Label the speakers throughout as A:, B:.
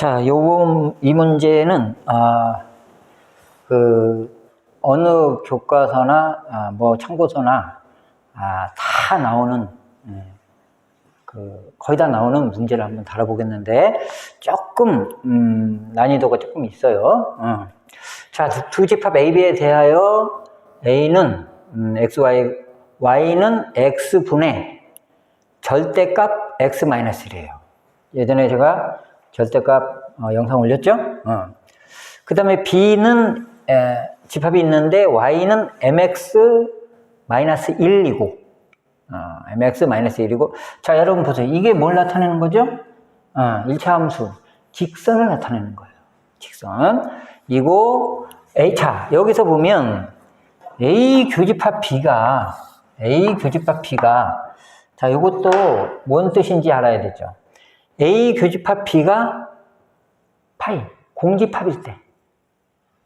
A: 자, 요번 이 문제는 아, 그 어느 교과서나 아, 뭐 참고서나 아, 다 나오는 예, 그 거의 다 나오는 문제를 한번 다뤄보겠는데 조금 음, 난이도가 조금 있어요. 어. 자, 두, 두 집합 AB에 대하여 A는 음, XY, Y는 X분의 절대값 X-1이에요. 예전에 제가 절대값 어, 영상 올렸죠? 그 다음에 B는 에, 집합이 있는데 Y는 MX-1이고 어, MX-1이고 자 여러분 보세요. 이게 뭘 나타내는 거죠? 어, 1차 함수 직선을 나타내는 거예요. 직선 이고 A 차 여기서 보면 A 교집합 B가 A 교집합 B가 자 이것도 뭔 뜻인지 알아야 되죠. A 교집합 B가 파이 공집합일 때,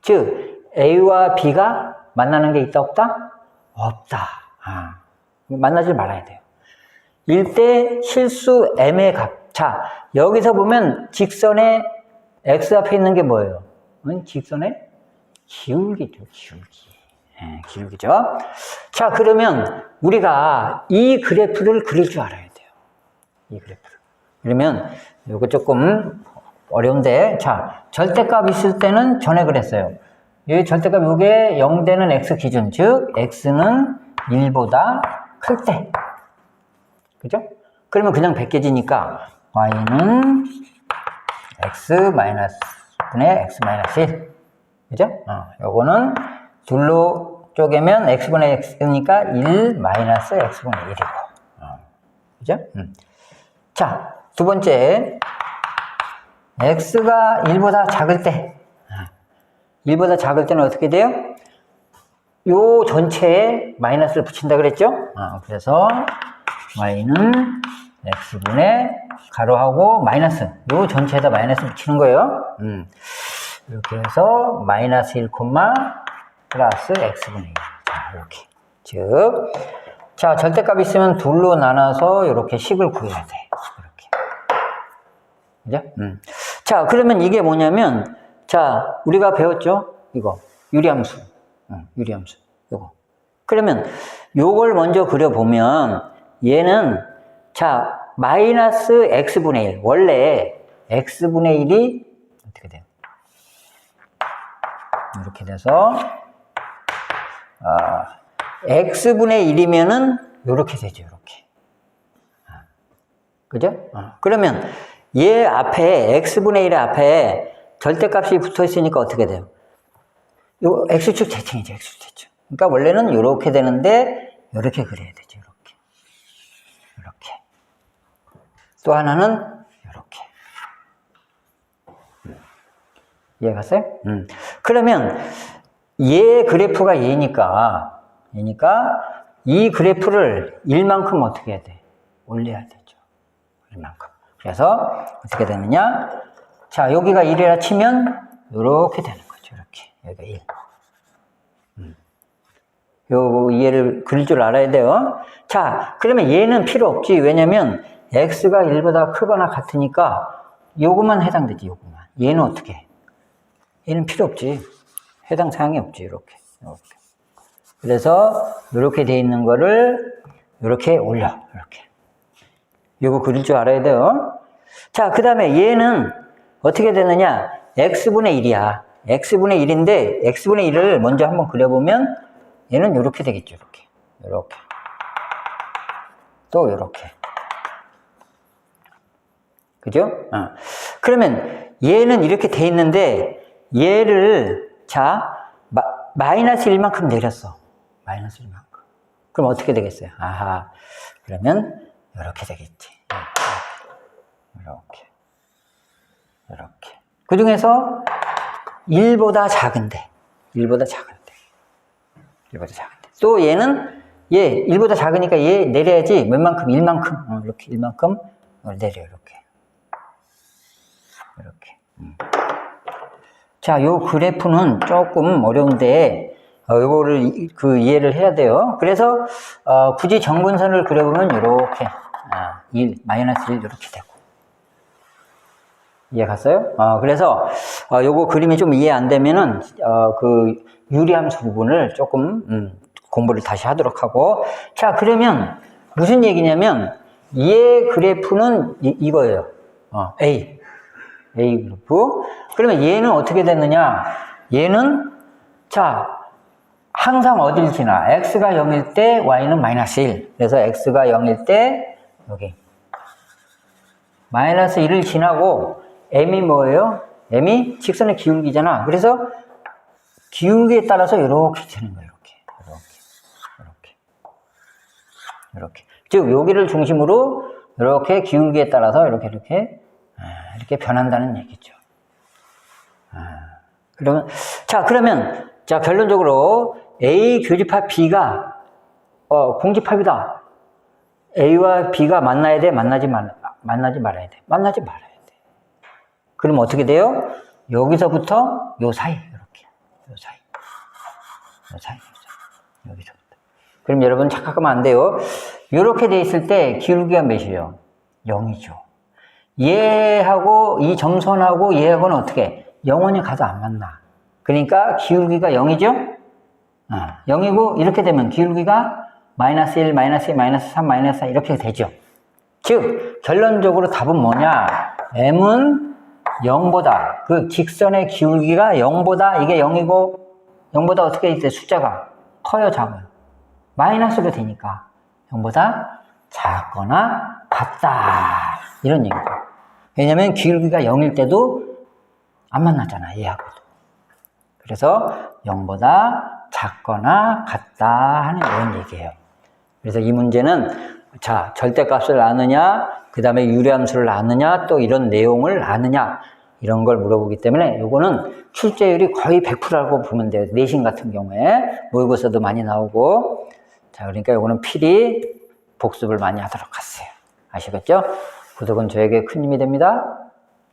A: 즉 A와 B가 만나는 게 있다 없다? 없다. 아, 만나질 말아야 돼요. 일대 실수 M의 값. 자, 여기서 보면 직선의 X 앞에 있는 게 뭐예요? 응? 직선의 기울기죠, 기울기. 예, 기울기죠. 자, 그러면 우리가 이 그래프를 그릴 줄 알아야 돼요. 이 그래프를. 그러면 이거 조금 어려운데, 자, 절대값 있을 때는 전에 그랬어요. 이 절대값 이게 0되는 x 기준, 즉 x는 1보다 클 때. 그죠? 그러면 그냥 벗겨지니까 y는 x 분의 x 1. 그죠? 어, 요거는 둘로 쪼개면 x분의 x니까 1 마이너스 x분의 1이고. 어, 그죠? 음. 자, 두 번째. x가 1보다 작을 때. 1보다 작을 때는 어떻게 돼요? 요 전체에 마이너스를 붙인다 그랬죠? 어, 그래서 y는 x분의 가로하고 마이너스 요 전체에다 마이너스 붙이는 거예요. 음. 이렇게 해서 마이너스 1, 플러스 x분의 1. 자, 이렇게. 즉, 자, 절대값 있으면 둘로 나눠서 이렇게 식을 구해야 돼. 그죠? 음. 자, 그러면 이게 뭐냐면, 자, 우리가 배웠죠? 이거. 유리함수. 응, 유리함수. 이거. 그러면 요걸 먼저 그려보면 얘는 자, 마이너스 x분의 1. 원래 x분의 1이 어떻게 돼요? 이렇게 돼서 어, x분의 1이면은 이렇게 되죠. 이렇게. 그죠? 어. 그러면 얘 앞에 x분의 1 앞에 절대값이 붙어 있으니까 어떻게 돼요? 요 x축 대칭이죠. x축 대칭. 그러니까 원래는 이렇게 되는데 이렇게 그려야 되죠. 이렇게. 이렇게. 또 하나는 이렇게. 이해 갔어요? 음. 그러면 얘 그래프가 얘니까 얘니까 이 그래프를 1만큼 어떻게 해야 돼? 올려야 되죠. 1만큼. 그래서 어떻게 되느냐? 자, 여기가 1이라 치면 이렇게 되는 거죠. 이렇게. 여기가 1. 음. 요 얘를 그릴 줄 알아야 돼요. 자, 그러면 얘는 필요 없지. 왜냐면 x가 1보다 크거나 같으니까 요것만 해당되지. 요것만. 얘는 어떻게 해? 얘는 필요 없지. 해당 사항이 없지. 이렇게. 이렇게. 그래서 이렇게 돼 있는 거를 이렇게 올려. 이렇게. 이거 그릴 줄 알아야 돼요. 자, 그 다음에 얘는 어떻게 되느냐? x분의 1이야. x분의 1인데 x분의 1을 먼저 한번 그려보면 얘는 이렇게 되겠죠. 이렇게. 이렇게. 또 이렇게. 그죠? 어. 그러면 얘는 이렇게 돼 있는데 얘를 자 마, 이너스 1만큼 내렸어. 마이너스 1만큼. 그럼 어떻게 되겠어요? 아하. 그러면 이렇게 되겠지. 이렇게. 이렇게. 그 중에서 1보다 작은데. 1보다 작은데. 1보다 작은데. 또 얘는 얘 1보다 작으니까 얘 내려야지 몇 만큼? 1만큼. 어, 이렇게 1만큼 내려 이렇게. 이렇게. 음. 자, 요 그래프는 조금 어려운데 어, 요거를 그 이해를 해야 돼요. 그래서 어, 굳이 정분선을 그려보면 이렇게 아, 1, 마이너스 1 이렇게 되고 이해 갔어요? 어, 그래서 어, 요거 그림이 좀 이해 안 되면은 어, 그 유리함수 부분을 조금 음, 공부를 다시 하도록 하고. 자 그러면 무슨 얘기냐면 얘 그래프는 이, 거예요. 어, A. A 그래프. 그러면 얘는 어떻게 됐느냐? 얘는 자 항상 어딜 지나? X가 0일 때 y는 마이너스 1 그래서 x가 0일 때 여기 마이너스 1을 지나고 m이 뭐예요? m이 직선의 기울기잖아. 그래서 기울기에 따라서 이렇게 되는 거예요. 이렇게, 이렇게, 이렇게, 이렇게. 즉 여기를 중심으로 이렇게 기울기에 따라서 이렇게 이렇게 아, 이렇게 변한다는 얘기죠. 아, 그러면 자 그러면 자 결론적으로 A 교집합 B가 어, 공집합이다. A와 B가 만나야 돼, 만나지 말, 만나지 말아야 돼, 만나지 말아야 돼. 그럼 어떻게 돼요? 여기서부터 요 사이 이렇게, 요 사이, 요 사이, 여기서부터. 그럼 여러분 착각하면 안 돼요. 이렇게 돼 있을 때 기울기가 몇이에요? 0이죠. 얘하고 이 점선하고 얘하고는 어떻게? 영원히 가도 안 만나. 그러니까 기울기가 0이죠? 아, 0이고 이렇게 되면 기울기가 마이너스 1, 마이너스 2, 마이너스 3, 마이너스 4 이렇게 되죠. 즉 결론적으로 답은 뭐냐? m은 0보다 그 직선의 기울기가 0보다 이게 0이고 0보다 어떻게 돼? 숫자가 커요, 작아요? 마이너스로 되니까 0보다 작거나 같다 이런 얘기죠. 왜냐면 기울기가 0일 때도 안 만났잖아 얘하고도. 그래서 0보다 작거나 같다 하는 이런 얘기예요. 그래서 이 문제는 자 절대값을 아느냐, 그 다음에 유리함수를 아느냐, 또 이런 내용을 아느냐 이런 걸 물어보기 때문에 이거는 출제율이 거의 100%라고 보면 돼요. 내신 같은 경우에 모의고사도 많이 나오고 자 그러니까 이거는 필히 복습을 많이 하도록 하세요. 아시겠죠? 구독은 저에게 큰 힘이 됩니다.